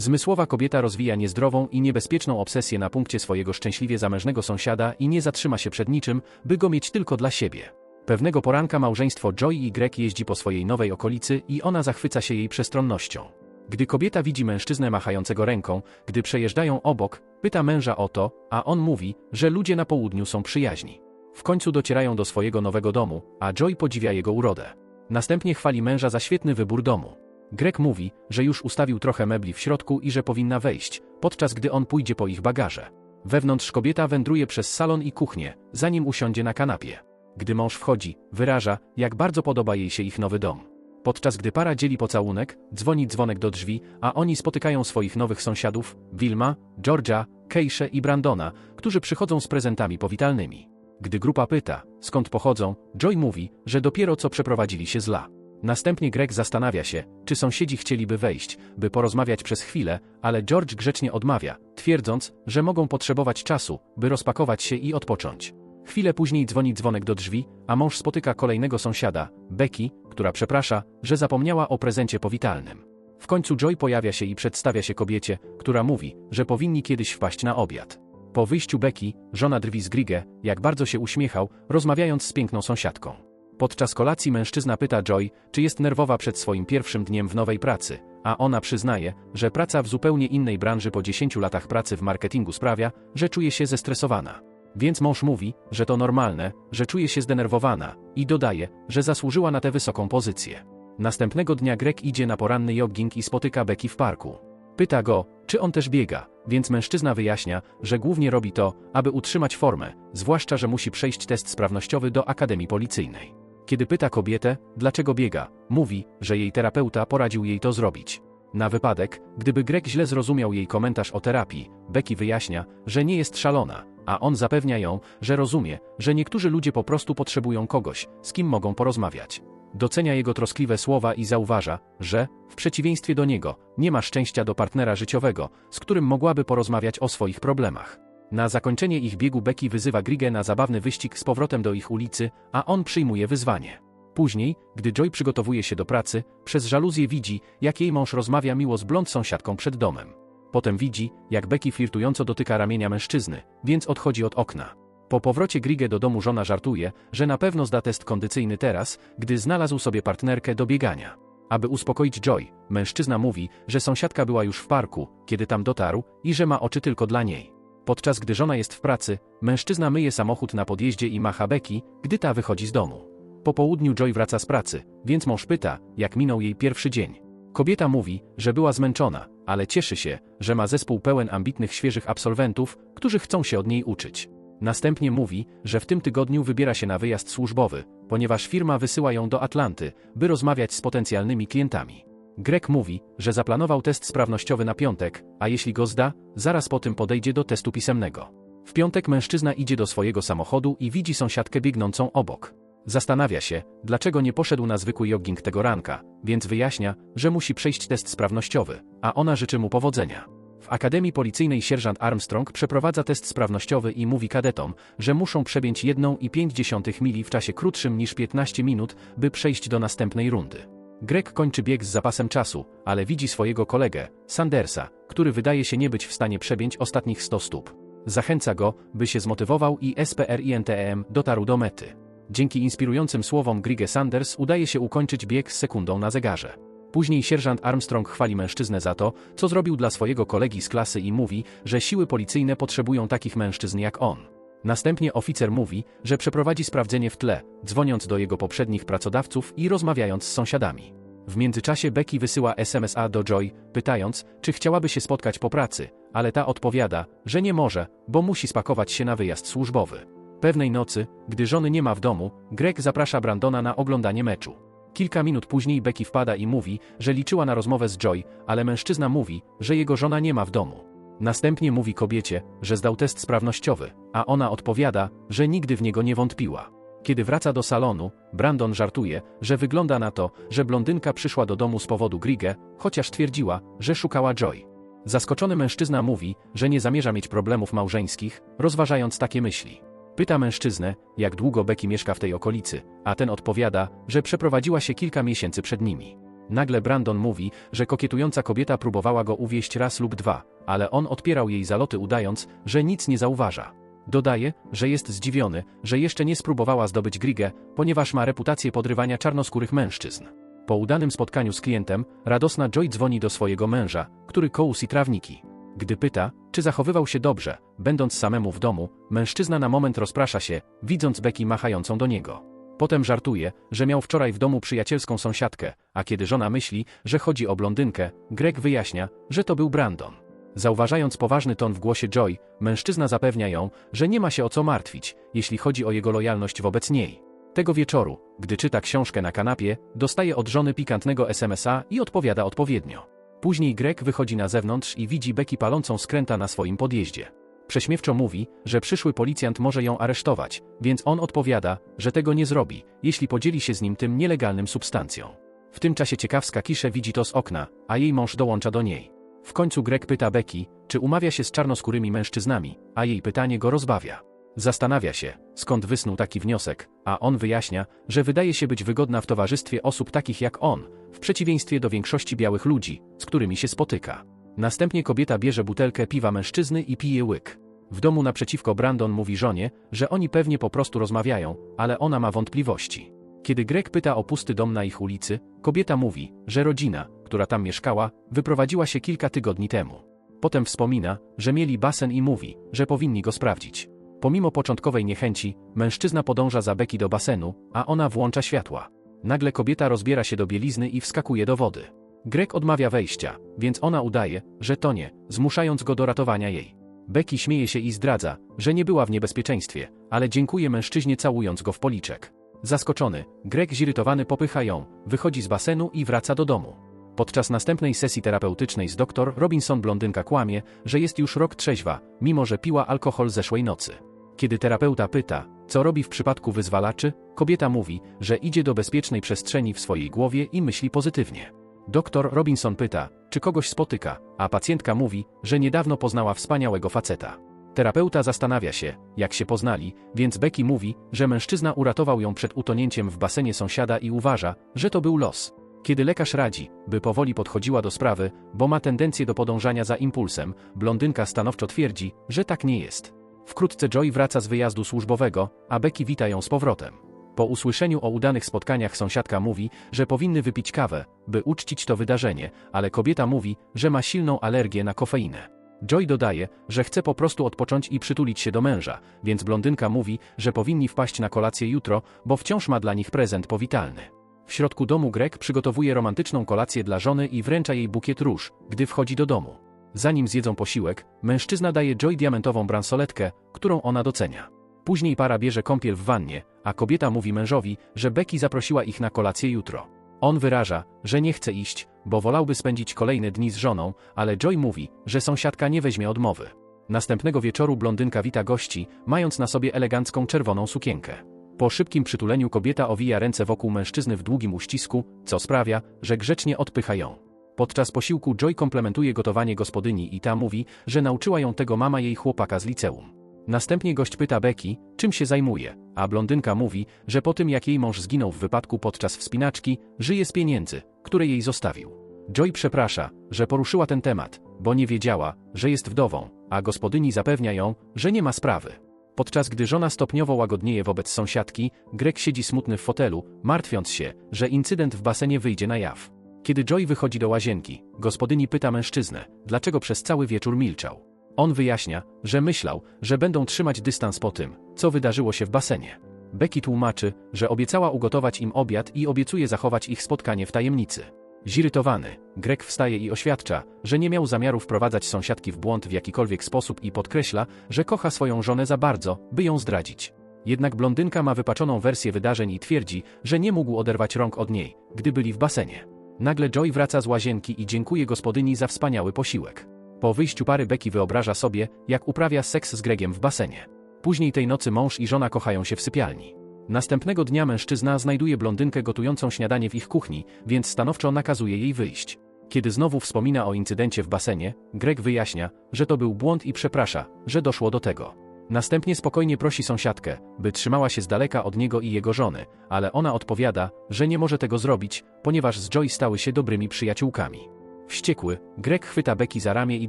Zmysłowa kobieta rozwija niezdrową i niebezpieczną obsesję na punkcie swojego szczęśliwie zamężnego sąsiada i nie zatrzyma się przed niczym, by go mieć tylko dla siebie. Pewnego poranka małżeństwo Joy i Greg jeździ po swojej nowej okolicy i ona zachwyca się jej przestronnością. Gdy kobieta widzi mężczyznę machającego ręką, gdy przejeżdżają obok, pyta męża o to, a on mówi, że ludzie na południu są przyjaźni. W końcu docierają do swojego nowego domu, a Joy podziwia jego urodę. Następnie chwali męża za świetny wybór domu. Greg mówi, że już ustawił trochę mebli w środku i że powinna wejść, podczas gdy on pójdzie po ich bagaże. Wewnątrz kobieta wędruje przez salon i kuchnię, zanim usiądzie na kanapie. Gdy mąż wchodzi, wyraża, jak bardzo podoba jej się ich nowy dom. Podczas gdy para dzieli pocałunek, dzwoni dzwonek do drzwi, a oni spotykają swoich nowych sąsiadów, Wilma, Georgia, Kejsze i Brandona, którzy przychodzą z prezentami powitalnymi. Gdy grupa pyta, skąd pochodzą, Joy mówi, że dopiero co przeprowadzili się z La. Następnie Greg zastanawia się, czy sąsiedzi chcieliby wejść, by porozmawiać przez chwilę, ale George grzecznie odmawia, twierdząc, że mogą potrzebować czasu, by rozpakować się i odpocząć. Chwilę później dzwoni dzwonek do drzwi, a mąż spotyka kolejnego sąsiada, Becky, która przeprasza, że zapomniała o prezencie powitalnym. W końcu Joy pojawia się i przedstawia się kobiecie, która mówi, że powinni kiedyś wpaść na obiad. Po wyjściu Becky, żona drwi z Grigę, jak bardzo się uśmiechał, rozmawiając z piękną sąsiadką. Podczas kolacji mężczyzna pyta Joy, czy jest nerwowa przed swoim pierwszym dniem w nowej pracy, a ona przyznaje, że praca w zupełnie innej branży po 10 latach pracy w marketingu sprawia, że czuje się zestresowana. Więc mąż mówi, że to normalne, że czuje się zdenerwowana i dodaje, że zasłużyła na tę wysoką pozycję. Następnego dnia Greg idzie na poranny jogging i spotyka Becky w parku. Pyta go, czy on też biega, więc mężczyzna wyjaśnia, że głównie robi to, aby utrzymać formę, zwłaszcza, że musi przejść test sprawnościowy do Akademii Policyjnej. Kiedy pyta kobietę, dlaczego biega, mówi, że jej terapeuta poradził jej to zrobić. Na wypadek, gdyby Greg źle zrozumiał jej komentarz o terapii, Becky wyjaśnia, że nie jest szalona, a on zapewnia ją, że rozumie, że niektórzy ludzie po prostu potrzebują kogoś, z kim mogą porozmawiać. Docenia jego troskliwe słowa i zauważa, że, w przeciwieństwie do niego, nie ma szczęścia do partnera życiowego, z którym mogłaby porozmawiać o swoich problemach. Na zakończenie ich biegu Becky wyzywa Grigę na zabawny wyścig z powrotem do ich ulicy, a on przyjmuje wyzwanie. Później, gdy Joy przygotowuje się do pracy, przez żaluzję widzi, jak jej mąż rozmawia miło z blond sąsiadką przed domem. Potem widzi, jak Becky flirtująco dotyka ramienia mężczyzny, więc odchodzi od okna. Po powrocie Grigę do domu żona żartuje, że na pewno zda test kondycyjny teraz, gdy znalazł sobie partnerkę do biegania. Aby uspokoić Joy, mężczyzna mówi, że sąsiadka była już w parku, kiedy tam dotarł i że ma oczy tylko dla niej. Podczas gdy żona jest w pracy, mężczyzna myje samochód na podjeździe i macha Becky, gdy ta wychodzi z domu. Po południu Joy wraca z pracy, więc mąż pyta, jak minął jej pierwszy dzień. Kobieta mówi, że była zmęczona, ale cieszy się, że ma zespół pełen ambitnych świeżych absolwentów, którzy chcą się od niej uczyć. Następnie mówi, że w tym tygodniu wybiera się na wyjazd służbowy, ponieważ firma wysyła ją do Atlanty, by rozmawiać z potencjalnymi klientami. Greg mówi, że zaplanował test sprawnościowy na piątek, a jeśli go zda, zaraz po tym podejdzie do testu pisemnego. W piątek mężczyzna idzie do swojego samochodu i widzi sąsiadkę biegnącą obok. Zastanawia się, dlaczego nie poszedł na zwykły jogging tego ranka, więc wyjaśnia, że musi przejść test sprawnościowy, a ona życzy mu powodzenia. W Akademii Policyjnej sierżant Armstrong przeprowadza test sprawnościowy i mówi kadetom, że muszą przebięć 1,5 mili w czasie krótszym niż 15 minut, by przejść do następnej rundy. Greg kończy bieg z zapasem czasu, ale widzi swojego kolegę, Sandersa, który wydaje się nie być w stanie przebięć ostatnich 100 stóp. Zachęca go, by się zmotywował i SPRINTEM dotarł do mety. Dzięki inspirującym słowom Grige Sanders udaje się ukończyć bieg z sekundą na zegarze. Później sierżant Armstrong chwali mężczyznę za to, co zrobił dla swojego kolegi z klasy i mówi, że siły policyjne potrzebują takich mężczyzn jak on. Następnie oficer mówi, że przeprowadzi sprawdzenie w tle, dzwoniąc do jego poprzednich pracodawców i rozmawiając z sąsiadami. W międzyczasie Becky wysyła SMS-a do Joy, pytając, czy chciałaby się spotkać po pracy, ale ta odpowiada, że nie może, bo musi spakować się na wyjazd służbowy. Pewnej nocy, gdy żony nie ma w domu, Greg zaprasza Brandona na oglądanie meczu. Kilka minut później Becky wpada i mówi, że liczyła na rozmowę z Joy, ale mężczyzna mówi, że jego żona nie ma w domu. Następnie mówi kobiecie, że zdał test sprawnościowy, a ona odpowiada, że nigdy w niego nie wątpiła. Kiedy wraca do salonu, Brandon żartuje, że wygląda na to, że blondynka przyszła do domu z powodu Grigę, chociaż twierdziła, że szukała Joy. Zaskoczony mężczyzna mówi, że nie zamierza mieć problemów małżeńskich, rozważając takie myśli. Pyta mężczyznę, jak długo Becky mieszka w tej okolicy, a ten odpowiada, że przeprowadziła się kilka miesięcy przed nimi. Nagle Brandon mówi, że kokietująca kobieta próbowała go uwieść raz lub dwa, ale on odpierał jej zaloty udając, że nic nie zauważa. Dodaje, że jest zdziwiony, że jeszcze nie spróbowała zdobyć Grigę, ponieważ ma reputację podrywania czarnoskórych mężczyzn. Po udanym spotkaniu z klientem, radosna Joy dzwoni do swojego męża, który kołusi trawniki. Gdy pyta, czy zachowywał się dobrze, będąc samemu w domu, mężczyzna na moment rozprasza się, widząc Becky machającą do niego. Potem żartuje, że miał wczoraj w domu przyjacielską sąsiadkę, a kiedy żona myśli, że chodzi o blondynkę, Greg wyjaśnia, że to był Brandon. Zauważając poważny ton w głosie Joy, mężczyzna zapewnia ją, że nie ma się o co martwić, jeśli chodzi o jego lojalność wobec niej. Tego wieczoru, gdy czyta książkę na kanapie, dostaje od żony pikantnego SMS-a i odpowiada odpowiednio. Później Greg wychodzi na zewnątrz i widzi Becky palącą skręta na swoim podjeździe. Prześmiewczo mówi, że przyszły policjant może ją aresztować, więc on odpowiada, że tego nie zrobi, jeśli podzieli się z nim tym nielegalnym substancją. W tym czasie ciekawska Kisze widzi to z okna, a jej mąż dołącza do niej. W końcu Greg pyta Becky, czy umawia się z czarnoskórymi mężczyznami, a jej pytanie go rozbawia. Zastanawia się, skąd wysnuł taki wniosek, a on wyjaśnia, że wydaje się być wygodna w towarzystwie osób takich jak on, w przeciwieństwie do większości białych ludzi, z którymi się spotyka. Następnie kobieta bierze butelkę piwa mężczyzny i pije łyk. W domu naprzeciwko Brandon mówi żonie, że oni pewnie po prostu rozmawiają, ale ona ma wątpliwości. Kiedy Greg pyta o pusty dom na ich ulicy, kobieta mówi, że rodzina, która tam mieszkała, wyprowadziła się kilka tygodni temu. Potem wspomina, że mieli basen i mówi, że powinni go sprawdzić. Pomimo początkowej niechęci, mężczyzna podąża za Becky do basenu, a ona włącza światła. Nagle kobieta rozbiera się do bielizny i wskakuje do wody. Greg odmawia wejścia, więc ona udaje, że to nie, zmuszając go do ratowania jej. Becky śmieje się i zdradza, że nie była w niebezpieczeństwie, ale dziękuję mężczyźnie całując go w policzek. Zaskoczony, Greg zirytowany popycha ją, wychodzi z basenu i wraca do domu. Podczas następnej sesji terapeutycznej z dr Robinson blondynka kłamie, że jest już rok trzeźwa, mimo że piła alkohol zeszłej nocy. Kiedy terapeuta pyta, co robi w przypadku wyzwalaczy, kobieta mówi, że idzie do bezpiecznej przestrzeni w swojej głowie i myśli pozytywnie. Doktor Robinson pyta, czy kogoś spotyka, a pacjentka mówi, że niedawno poznała wspaniałego faceta. Terapeuta zastanawia się, jak się poznali, więc Becky mówi, że mężczyzna uratował ją przed utonięciem w basenie sąsiada i uważa, że to był los. Kiedy lekarz radzi, by powoli podchodziła do sprawy, bo ma tendencję do podążania za impulsem, blondynka stanowczo twierdzi, że tak nie jest. Wkrótce Joy wraca z wyjazdu służbowego, a Becky wita ją z powrotem. Po usłyszeniu o udanych spotkaniach sąsiadka mówi, że powinny wypić kawę, by uczcić to wydarzenie, ale kobieta mówi, że ma silną alergię na kofeinę. Joy dodaje, że chce po prostu odpocząć i przytulić się do męża, więc blondynka mówi, że powinni wpaść na kolację jutro, bo wciąż ma dla nich prezent powitalny. W środku domu Greg przygotowuje romantyczną kolację dla żony i wręcza jej bukiet róż, gdy wchodzi do domu. Zanim zjedzą posiłek, mężczyzna daje Joy diamentową bransoletkę, którą ona docenia. Później para bierze kąpiel w wannie, a kobieta mówi mężowi, że Becky zaprosiła ich na kolację jutro. On wyraża, że nie chce iść, bo wolałby spędzić kolejne dni z żoną, ale Joy mówi, że sąsiadka nie weźmie odmowy. Następnego wieczoru blondynka wita gości, mając na sobie elegancką czerwoną sukienkę. Po szybkim przytuleniu kobieta owija ręce wokół mężczyzny w długim uścisku, co sprawia, że grzecznie odpycha ją. Podczas posiłku Joy komplementuje gotowanie gospodyni i ta mówi, że nauczyła ją tego mama jej chłopaka z liceum. Następnie gość pyta Becky, czym się zajmuje, a blondynka mówi, że po tym jak jej mąż zginął w wypadku podczas wspinaczki, żyje z pieniędzy, które jej zostawił. Joy przeprasza, że poruszyła ten temat, bo nie wiedziała, że jest wdową, a gospodyni zapewnia ją, że nie ma sprawy. Podczas gdy żona stopniowo łagodnieje wobec sąsiadki, Greg siedzi smutny w fotelu, martwiąc się, że incydent w basenie wyjdzie na jaw. Kiedy Joy wychodzi do łazienki, gospodyni pyta mężczyznę, dlaczego przez cały wieczór milczał. On wyjaśnia, że myślał, że będą trzymać dystans po tym, co wydarzyło się w basenie. Becky tłumaczy, że obiecała ugotować im obiad i obiecuje zachować ich spotkanie w tajemnicy. Zirytowany, Greg wstaje i oświadcza, że nie miał zamiaru wprowadzać sąsiadki w błąd w jakikolwiek sposób i podkreśla, że kocha swoją żonę za bardzo, by ją zdradzić. Jednak blondynka ma wypaczoną wersję wydarzeń i twierdzi, że nie mógł oderwać rąk od niej, gdy byli w basenie. Nagle Joy wraca z łazienki i dziękuje gospodyni za wspaniały posiłek. Po wyjściu pary Becky wyobraża sobie, jak uprawia seks z Gregiem w basenie. Później tej nocy mąż i żona kochają się w sypialni. Następnego dnia mężczyzna znajduje blondynkę gotującą śniadanie w ich kuchni, więc stanowczo nakazuje jej wyjść. Kiedy znowu wspomina o incydencie w basenie, Greg wyjaśnia, że to był błąd i przeprasza, że doszło do tego. Następnie spokojnie prosi sąsiadkę, by trzymała się z daleka od niego i jego żony, ale ona odpowiada, że nie może tego zrobić, ponieważ z Joy stały się dobrymi przyjaciółkami. Wściekły, Greg chwyta Becky za ramię i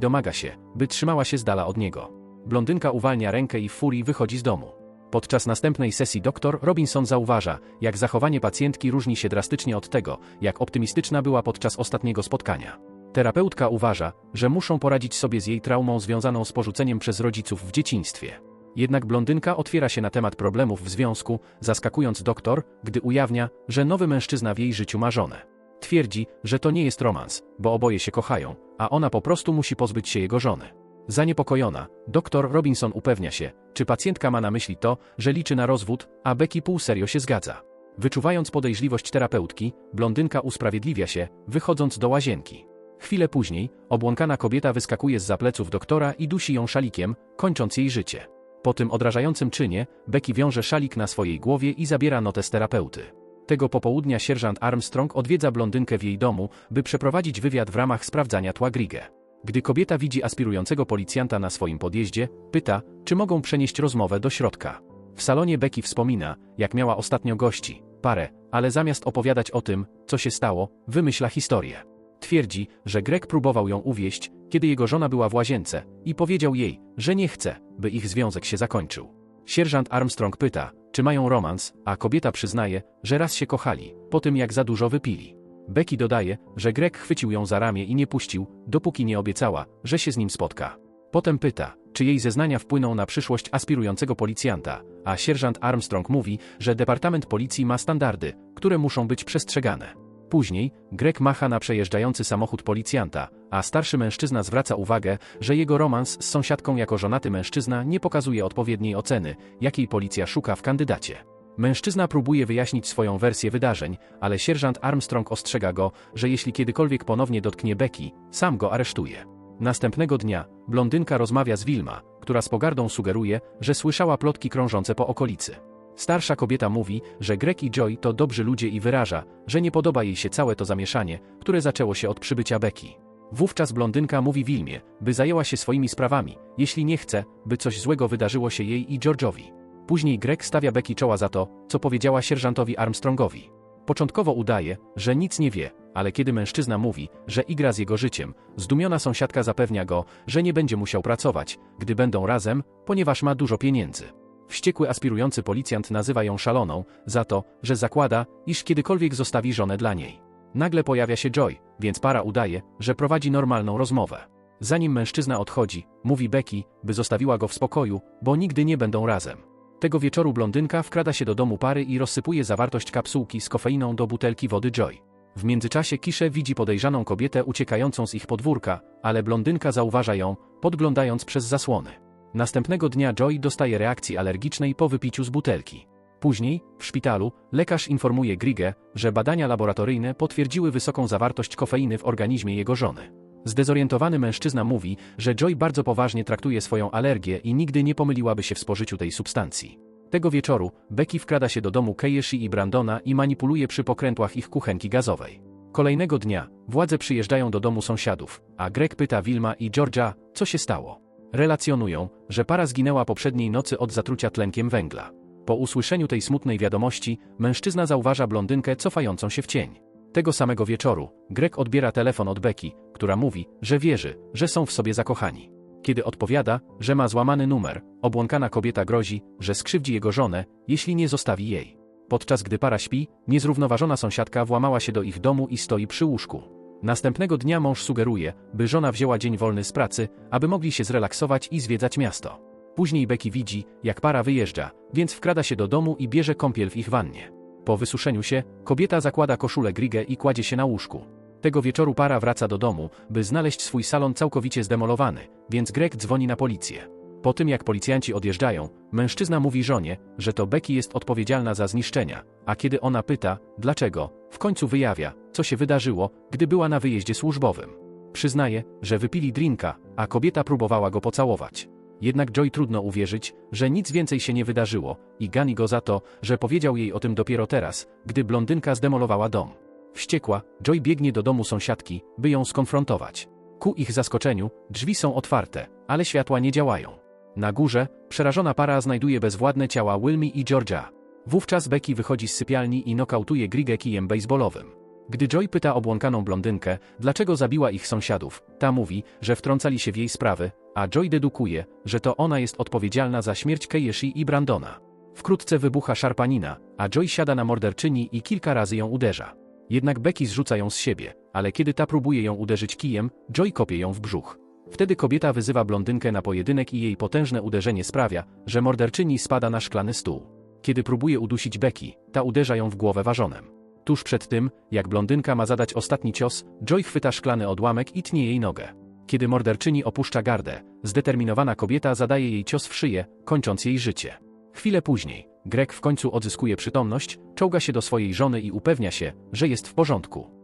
domaga się, by trzymała się z dala od niego. Blondynka uwalnia rękę i w furii wychodzi z domu. Podczas następnej sesji dr Robinson zauważa, jak zachowanie pacjentki różni się drastycznie od tego, jak optymistyczna była podczas ostatniego spotkania. Terapeutka uważa, że muszą poradzić sobie z jej traumą związaną z porzuceniem przez rodziców w dzieciństwie. Jednak blondynka otwiera się na temat problemów w związku, zaskakując doktor, gdy ujawnia, że nowy mężczyzna w jej życiu ma żonę. Twierdzi, że to nie jest romans, bo oboje się kochają, a ona po prostu musi pozbyć się jego żony. Zaniepokojona, dr Robinson upewnia się, czy pacjentka ma na myśli to, że liczy na rozwód, a Becky pół serio się zgadza. Wyczuwając podejrzliwość terapeutki, blondynka usprawiedliwia się, wychodząc do łazienki. Chwilę później, obłąkana kobieta wyskakuje z zapleców doktora i dusi ją szalikiem, kończąc jej życie. Po tym odrażającym czynie, Becky wiąże szalik na swojej głowie i zabiera notę z terapeuty. Tego popołudnia sierżant Armstrong odwiedza blondynkę w jej domu, by przeprowadzić wywiad w ramach sprawdzania tła Grigę. Gdy kobieta widzi aspirującego policjanta na swoim podjeździe, pyta, czy mogą przenieść rozmowę do środka. W salonie Becky wspomina, jak miała ostatnio gości, parę, ale zamiast opowiadać o tym, co się stało, wymyśla historię. Twierdzi, że Greg próbował ją uwieść, kiedy jego żona była w łazience, i powiedział jej, że nie chce, by ich związek się zakończył. Sierżant Armstrong pyta, czy mają romans, a kobieta przyznaje, że raz się kochali, po tym jak za dużo wypili. Becky dodaje, że Greg chwycił ją za ramię i nie puścił, dopóki nie obiecała, że się z nim spotka. Potem pyta, czy jej zeznania wpłyną na przyszłość aspirującego policjanta, a sierżant Armstrong mówi, że Departament Policji ma standardy, które muszą być przestrzegane. Później, Greg macha na przejeżdżający samochód policjanta, a starszy mężczyzna zwraca uwagę, że jego romans z sąsiadką jako żonaty mężczyzna nie pokazuje odpowiedniej oceny, jakiej policja szuka w kandydacie. Mężczyzna próbuje wyjaśnić swoją wersję wydarzeń, ale sierżant Armstrong ostrzega go, że jeśli kiedykolwiek ponownie dotknie Becky, sam go aresztuje. Następnego dnia, blondynka rozmawia z Wilma, która z pogardą sugeruje, że słyszała plotki krążące po okolicy. Starsza kobieta mówi, że Greg i Joy to dobrzy ludzie i wyraża, że nie podoba jej się całe to zamieszanie, które zaczęło się od przybycia Becky. Wówczas blondynka mówi Wilmie, by zajęła się swoimi sprawami, jeśli nie chce, by coś złego wydarzyło się jej i George'owi. Później Greg stawia Becky czoła za to, co powiedziała sierżantowi Armstrongowi. Początkowo udaje, że nic nie wie, ale kiedy mężczyzna mówi, że igra z jego życiem, zdumiona sąsiadka zapewnia go, że nie będzie musiał pracować, gdy będą razem, ponieważ ma dużo pieniędzy. Wściekły aspirujący policjant nazywa ją szaloną, za to, że zakłada, iż kiedykolwiek zostawi żonę dla niej. Nagle pojawia się Joy, więc para udaje, że prowadzi normalną rozmowę. Zanim mężczyzna odchodzi, mówi Becky, by zostawiła go w spokoju, bo nigdy nie będą razem. Tego wieczoru blondynka wkrada się do domu pary i rozsypuje zawartość kapsułki z kofeiną do butelki wody Joy. W międzyczasie Kisze widzi podejrzaną kobietę uciekającą z ich podwórka, ale blondynka zauważa ją, podglądając przez zasłony. Następnego dnia Joy dostaje reakcji alergicznej po wypiciu z butelki. Później, w szpitalu, lekarz informuje Grigę, że badania laboratoryjne potwierdziły wysoką zawartość kofeiny w organizmie jego żony. Zdezorientowany mężczyzna mówi, że Joy bardzo poważnie traktuje swoją alergię i nigdy nie pomyliłaby się w spożyciu tej substancji. Tego wieczoru, Becky wkrada się do domu Keyeshi i Brandona i manipuluje przy pokrętłach ich kuchenki gazowej. Kolejnego dnia, władze przyjeżdżają do domu sąsiadów, a Greg pyta Wilma i Georgia, co się stało. Relacjonują, że para zginęła poprzedniej nocy od zatrucia tlenkiem węgla. Po usłyszeniu tej smutnej wiadomości, mężczyzna zauważa blondynkę cofającą się w cień. Tego samego wieczoru, Greg odbiera telefon od Becky, która mówi, że wierzy, że są w sobie zakochani. Kiedy odpowiada, że ma złamany numer, obłąkana kobieta grozi, że skrzywdzi jego żonę, jeśli nie zostawi jej. Podczas gdy para śpi, niezrównoważona sąsiadka włamała się do ich domu i stoi przy łóżku. Następnego dnia mąż sugeruje, by żona wzięła dzień wolny z pracy, aby mogli się zrelaksować i zwiedzać miasto. Później Becky widzi, jak para wyjeżdża, więc wkrada się do domu i bierze kąpiel w ich wannie. Po wysuszeniu się, kobieta zakłada koszulę Grigę i kładzie się na łóżku. Tego wieczoru para wraca do domu, by znaleźć swój salon całkowicie zdemolowany, więc Greg dzwoni na policję. Po tym jak policjanci odjeżdżają, mężczyzna mówi żonie, że to Becky jest odpowiedzialna za zniszczenia, a kiedy ona pyta, dlaczego, w końcu wyjawia, co się wydarzyło, gdy była na wyjeździe służbowym. Przyznaje, że wypili drinka, a kobieta próbowała go pocałować. Jednak Joy trudno uwierzyć, że nic więcej się nie wydarzyło i gani go za to, że powiedział jej o tym dopiero teraz, gdy blondynka zdemolowała dom. Wściekła, Joy biegnie do domu sąsiadki, by ją skonfrontować. Ku ich zaskoczeniu, drzwi są otwarte, ale światła nie działają. Na górze, przerażona para znajduje bezwładne ciała Wilmy i Georgia. Wówczas Becky wychodzi z sypialni i nokautuje Grigę kijem baseballowym. Gdy Joy pyta obłąkaną blondynkę, dlaczego zabiła ich sąsiadów, ta mówi, że wtrącali się w jej sprawy, a Joy dedukuje, że to ona jest odpowiedzialna za śmierć Keyeshi i Brandona. Wkrótce wybucha szarpanina, a Joy siada na morderczyni i kilka razy ją uderza. Jednak Becky zrzuca ją z siebie, ale kiedy ta próbuje ją uderzyć kijem, Joy kopie ją w brzuch. Wtedy kobieta wyzywa blondynkę na pojedynek i jej potężne uderzenie sprawia, że morderczyni spada na szklany stół. Kiedy próbuje udusić Becky, ta uderza ją w głowę ważonem. Tuż przed tym, jak blondynka ma zadać ostatni cios, Joy chwyta szklany odłamek i tnie jej nogę. Kiedy morderczyni opuszcza gardę, zdeterminowana kobieta zadaje jej cios w szyję, kończąc jej życie. Chwilę później, Greg w końcu odzyskuje przytomność, czołga się do swojej żony i upewnia się, że jest w porządku.